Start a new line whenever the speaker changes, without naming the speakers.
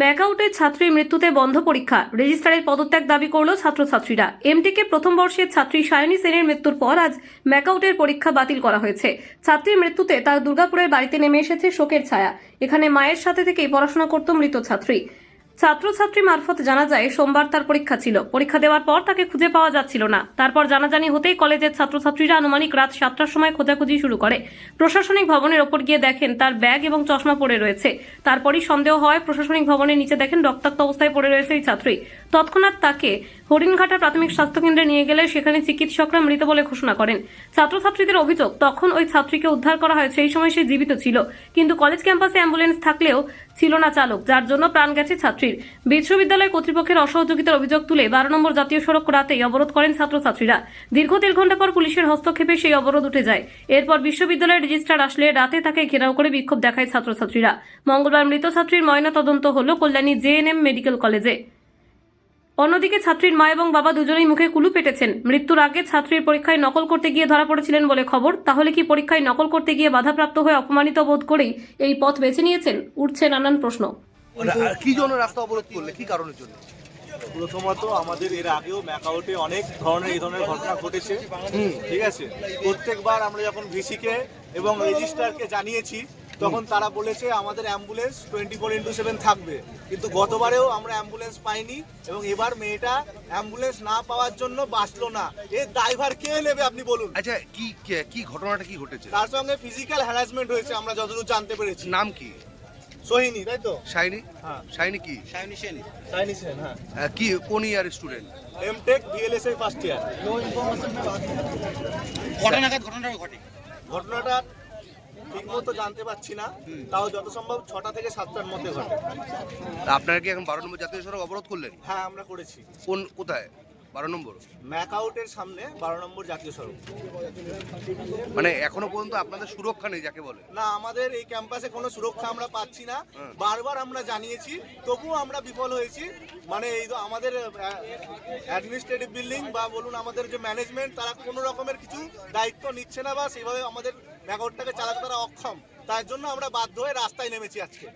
ম্যাকআউটের ছাত্রীর মৃত্যুতে বন্ধ পরীক্ষা। রেজিস্ট্রারের পদত্যাগ দাবি করল ছাত্রছাত্রীরা। এমটিকে প্রথম বর্ষের ছাত্রী সায়নী সেনের মৃত্যুর পর আজ ম্যাকআউটের পরীক্ষা বাতিল করা হয়েছে। ছাত্রীর মৃত্যুতে তার দুর্গাপুরের বাড়িতে নেমে এসেছে শোকের ছায়া। এখানে মায়ের সাথে থেকেই পড়াশোনা করত মৃত ছাত্রী। ছাত্রছাত্রী মারফত জানা যায়, সোমবার তার পরীক্ষা ছিল। পরীক্ষা দেওয়ার পর তাকে খুঁজে পাওয়া যাচ্ছিল না। তারপর জানাজানি হতেই কলেজের ছাত্রছাত্রীরা আনুমানিক রাত সাতটার সময় খোঁজাখুঁজি শুরু করে। প্রশাসনিক ভবনের ওপর গিয়ে দেখেন তার ব্যাগ এবং চশমা পড়ে রয়েছে। তারপরই সন্দেহ হয়, প্রশাসনিক ভবনের নিচে দেখেন রক্তাক্ত অবস্থায় পড়ে রয়েছে এই ছাত্রী। তৎক্ষণাৎ তাকে হরিণঘাটা প্রাথমিক স্বাস্থ্যকেন্দ্রে নিয়ে গেলে সেখানে চিকিৎসকরা মৃত বলে ঘোষণা করেন। ছাত্রছাত্রীদের অভিযোগ, তখন ওই ছাত্রীকে উদ্ধার করা হয়, সেই সময় সে জীবিত ছিল। কিন্তু কলেজ ক্যাম্পাসে অ্যাম্বুলেন্স থাকলেও ছিল না চালক, যার জন্য প্রাণ গেছে ছাত্রীর বিশ্ববিদ্যালয় কর্তৃপক্ষের অসহযোগিতার অভিযোগ তুলে বারো নম্বর জাতীয় সড়ক রাতেই অবরোধ করেন ছাত্রছাত্রীরা। দীর্ঘ দেড় ঘণ্টা পর পুলিশের হস্তক্ষেপে সেই অবরোধ উঠে যায়। এরপর বিশ্ববিদ্যালয়ের রেজিস্ট্রার আসলে রাতে তাকে ঘেরাও করে বিক্ষোভ দেখায় ছাত্রছাত্রীরা। মঙ্গলবার মৃত ছাত্রীর ময়না তদন্ত হল কল্যাণী জেএনএম মেডিকেল কলেজে। অন্যদিকে ছাত্রীর মা এবং বাবা দুজনেই মুখে কুলু পেটেছেন। মৃত্যুর আগে ছাত্রীর পরীক্ষায় নকল করতে গিয়ে ধরা পড়েছিলেন বলে খবর। তাহলে কি পরীক্ষায় নকল করতে গিয়ে বাধাপ্রাপ্ত হয়ে অপমানিত বোধ করেই এই পথ বেছে নিয়েছেন? উঠছে নানান প্রশ্ন।
কি জন্য রাস্তা অবরোধ করলে? কি কারণের জন্য?
প্রথমত আমাদের এর আগেও ম্যাকাউটে অনেক ধরনের এই ধরনের ঘটনা ঘটেছে। ঠিক আছে? প্রত্যেকবার আমরা যখন ভিসিকে এবং রেজিস্ট্রারকে জানিয়েছি তখন তারা বলেছে আমাদের ambulance twenty four into seven থাকবে। কিন্তু গতবারেও আমরা অ্যাম্বুলেন্স পাইনি এবং এবার মেয়েটা অ্যাম্বুলেন্স না পাওয়ার জন্য বাঁচলো না। এর ড্রাইভার কে নেবে আপনি বলুন?
আচ্ছা কি কি- কি ঘটনাটা কি ঘটেছে?
তার সঙ্গে ফিজিক্যাল হ্যারাসমেন্ট হয়েছে আমরা যতদূর জানতে পেরেছি।
নাম কি?
সোহিনী তাই তো?
শাইনি?
হ্যাঁ।
শাইনি কি?
চাইনি সেন হ্যাঁ।
আহ, কি কোন year student?
MTech BLSA first year
কটা নাগাদ ঘটনাটা ঘটে।
ঘটনাটা ঠিক মতো জানতে পারছি না। তাও যত সম্ভব ছটা থেকে সাতটার মধ্যে ঘটে।
আপনারা কি এখন বারো নম্বর জাতীয় সড়ক অবরোধ করলেন?
হ্যাঁ আমরা করেছি।
কোন কোথায়? বারো নম্বর।
ম্যাক আউটের সামনে বারো নম্বর জাতীয় সড়ক।
মানে এখনও পর্যন্ত আপনাদের সুরক্ষা নেই যাকে বলে?
না আমাদের এই ক্যাম্পাসে কোনো সুরক্ষা আমরা পাচ্ছি না। বারবার আমরা জানিয়েছি তবুও আমরা বিফল হয়েছি। মানে এই আমাদের অ্যাডমিনিস্ট্রেটিভ বিল্ডিং বা বলুন আমাদের যে ম্যানেজমেন্ট তারা কোনো রকমের কিছু দায়িত্ব নিচ্ছে না বা সেভাবে আমাদের ম্যাকআউটটাকে চালাতে তারা অক্ষম। তার জন্য আমরা বাধ্য হয়ে রাস্তায় নেমেছি আজকে।